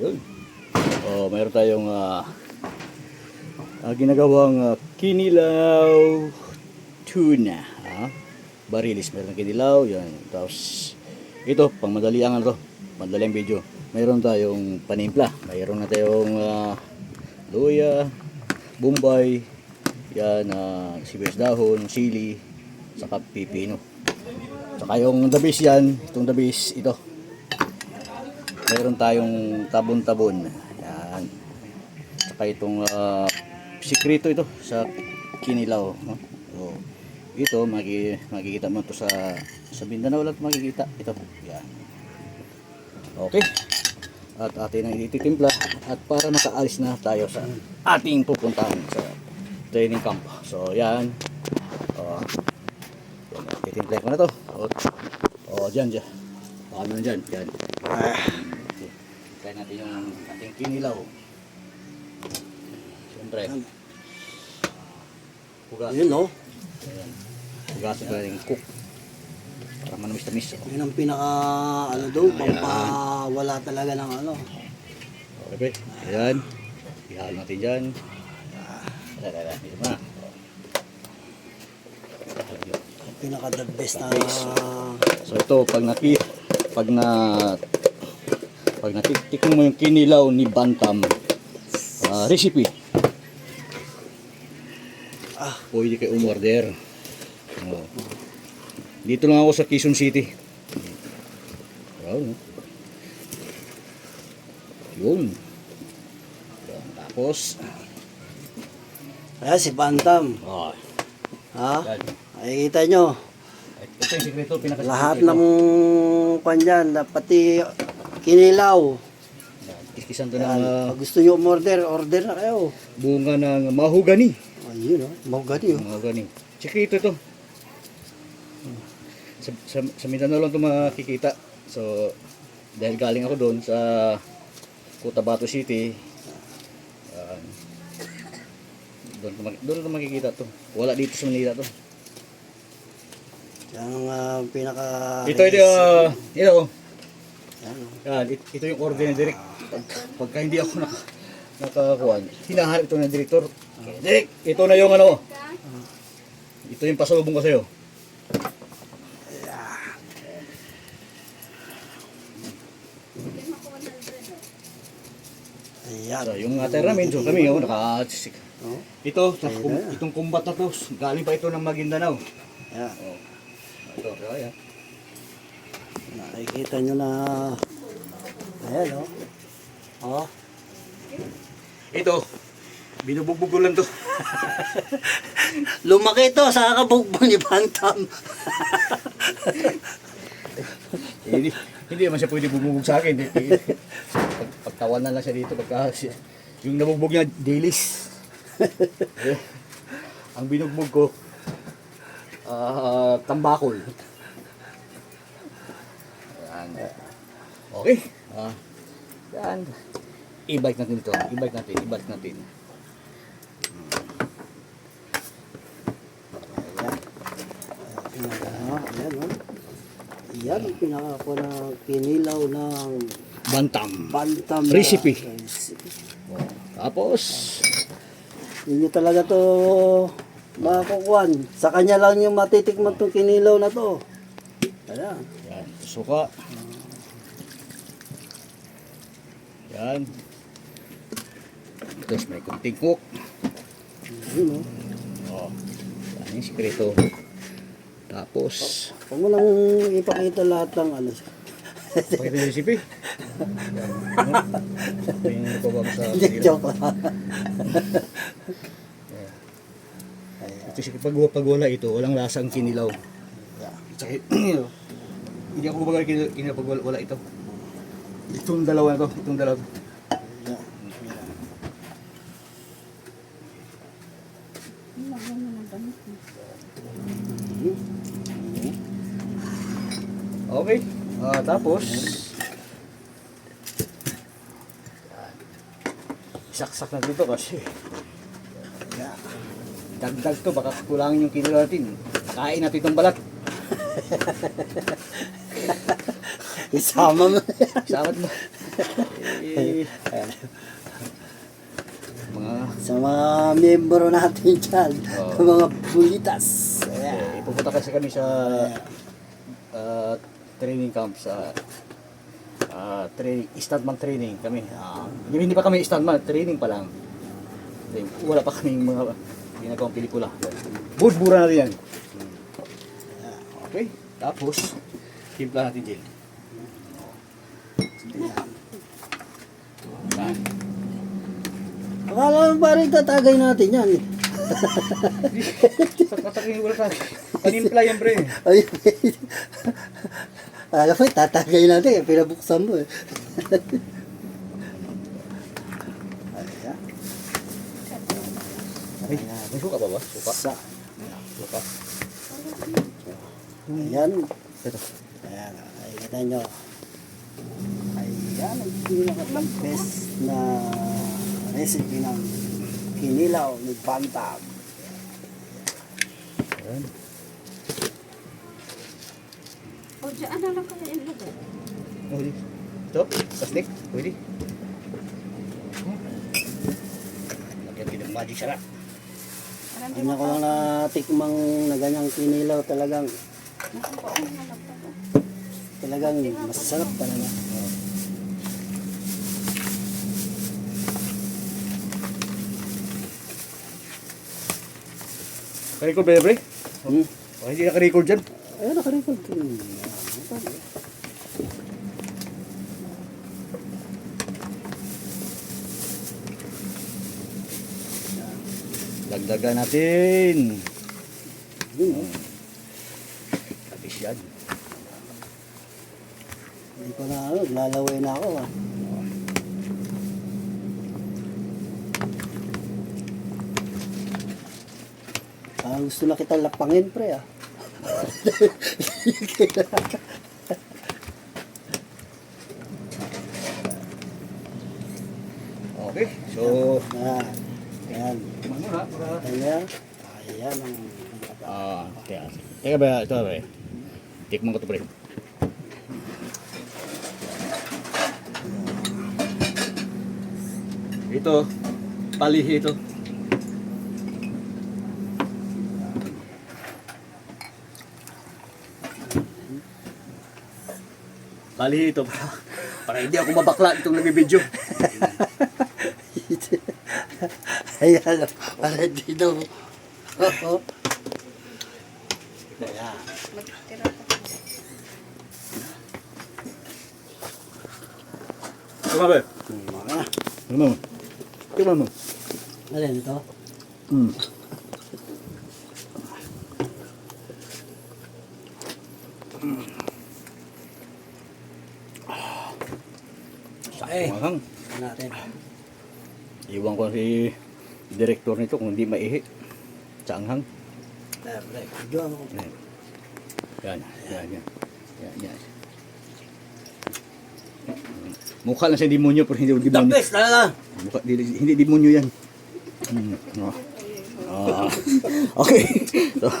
Yun. Oh, mayroon tayong ah, ah, ginagawang ah, kinilaw tuna. Ah. Barilis, meron kinilaw. Yan. Tapos, ito, pang madali ang ano to. Madali ang video. Mayroon tayong panimpla. Mayroon na tayong ah, luya, bombay, yan, uh, sibuyas dahon, sili, saka pipino. Saka yung dabis yan, itong dabis, ito. Mayroon tayong tabon-tabon. Yan. Saka itong ah, sikrito ito sa kinilaw. No? So, ito, maki, makikita mo ito sa, sa Mindanao lang makikita. Ito. Yan. Okay. At atin ang ititimpla at para makaalis na tayo sa ating pupuntahan sa training camp. So, yan. Oh, yan. Titimpla ko na to. O, oh, dyan, dyan. Baka naman dyan. Yan. Try natin yung ating kinilaw. Siyempre. Hugas. Yun no, Ayan. Hugasin ko yung cook. Para manamis-tamis. Oh. yun ang pinaka ano doon, pampawala talaga ng ano. Okay, ayan. Ihalo natin dyan. Tara, tara, dito na. Pinaka the best na So ito, pag naki, pag na, pag natiktikman mo yung kinilaw ni Bantam, ah, recipe, ah, pwede kayo umorder. Oh. Dito lang ako sa Quezon City. Wow, no? Yun. Yan, Tapos, kaya si Bantam, oh, ha? yan. Nakikita nyo, Ito yung sikreto, pinaka lahat ng kwan dyan, pati kinilaw. Kiskisan to ng Yan. ah, Pag gusto nyo umorder, order na kayo. bunga ng mahogani. Ayun oh, mahugani oh. Mahogani. Sikreto ito. Sa, sa, sa Mindanao lang ito makikita. So, dahil galing ako doon sa Cotabato City, ah, doon, ko mak- doon ko makikita to. Wala dito sa Manila to. Yan ang ah, pinaka... Ito, ito, uh, ito, oh. Yan, oh. It- ito yung order ng direct. Pag, pagka hindi ako naka, nakakuhan, hinahanap ito ng direktor. Direk, ito na yung ano. Ito yung pasalubong ko sa'yo. Ayan. So, yung ater namin, so kami, oh, naka, Oh, ito, kum, na. itong kumbat na to, galing pa ito ng Maguindanao. Ayan. Oh. Ito, kaya. Nakikita nyo na... Ayan oh. Oh. Ito, binubugbog ko lang to. Lumaki ito sa kabugbong ni Bantam. Eh, hindi, hindi naman siya pwede bumubog sa akin. Hindi, pag, pagtawan na lang siya dito. Pagka, yung nabugbog niya, dilis. Eh, ang binugbog ko, ah tambakol. Okay. Ah, yan. I-bike natin ito. I-bike natin. I-bike natin. Ayan oh. Yan ang pinaka ko na kinilaw ng Bantam. Bantam. na Recipe. recipe. Tapos, Hindi talaga to makukuhan. Sa kanya lang yung matitikman tong kinilaw na to. Ayan. Yan, suka. Yan. Tapos may kunting cook. Yun oh. Oh. Yan yung sikreto. Tapos, Huwag mo nang ipakita lahat ng ano. pakita yung recipe. Ito yung pabag sa Hindi, joke lang. Ito si pag, pag wala ito, walang lasang kinilaw. Tsaka, hindi ako kumbaga kinilaw, kinilaw pag wala, wala ito. Itong dalawa to, itong dalawa. to. Okay. Ah, tapos Isaksak na dito kasi dagdag to baka kulangin yung kilo natin. Kain natin itong balat. Isama mo. Sama mo. Eh, mga Sa mga miyembro natin dyan, Oo. sa mga bulitas. Ayan. eh, pupunta kasi kami sa ah, training camp sa ah, training, stuntman training kami. Ah, hindi pa kami stuntman, training pa lang. Wala pa kaming mga ginagawang pelikula. Budbura natin yan. Okay, tapos, timpla natin gel. Yan. Akala mo parang tatagay natin yan. Katakin wala ka. Panimpla yan, pre. Ay, Alam mo, tatagay natin. eh. Pinabuksan mo eh. Ayan. Ay, may suka ba ba? Suka? Sa. Suka. Ayan. Ito. Ayan. Ay, kita nyo. Ayan. Ang pinaka-best na recipe ng kinilaw ni Bantag. Ayan. O, dyan na lang kaya ilagay. Pwede. Ito, plastic. Pwede. Lagyan din ng magic sarap. Parang di Kanya ko lang natikmang na ganyang kinilaw talagang na talagang masarap talaga. Ka-record ba yan, pre? Hmm. Oh, hindi naka-record dyan. Ayun, nakarecord. Hmm. Dagdagan natin. Yun, oh. Tapos yan. Hindi ko na ano, lalaway na ako ah. Gusto na kita lapangin, pre ah. Okay, so... Ayan. Tikman mo na, para... Ayan. Ayan ang... Ah, teka. Teka ba, ito ba? Tikman ko ito, pre. Ito, palihi ito. Palihi ito para, para hindi ako mabakla itong nag-video. Ayan. Para dito. Oo. Ayan. Magtira ka. Tama ba? Hmm, mga. Ano? Tingnan mo. Alin ito? Hmm. Eh. Mahang. Ito natin. Iwan ko si direktor nito kung hindi maihi. Sa anghang. Pre. Video ano. Yan. Yan, yan, yan. Yan. Mukha lang siya demonyo pero hindi The demonyo. best talaga. Mukha, hindi, hindi demonyo yan. Hmm. Oh. Ah. okay. So,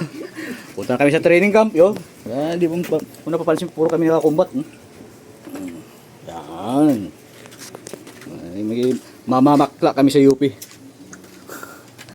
punta kami sa training camp, yo. Yan, di mo pa, kung napapansin, puro kami nakakumbat. Hmm. Yan. Mamamakla kami sa UP.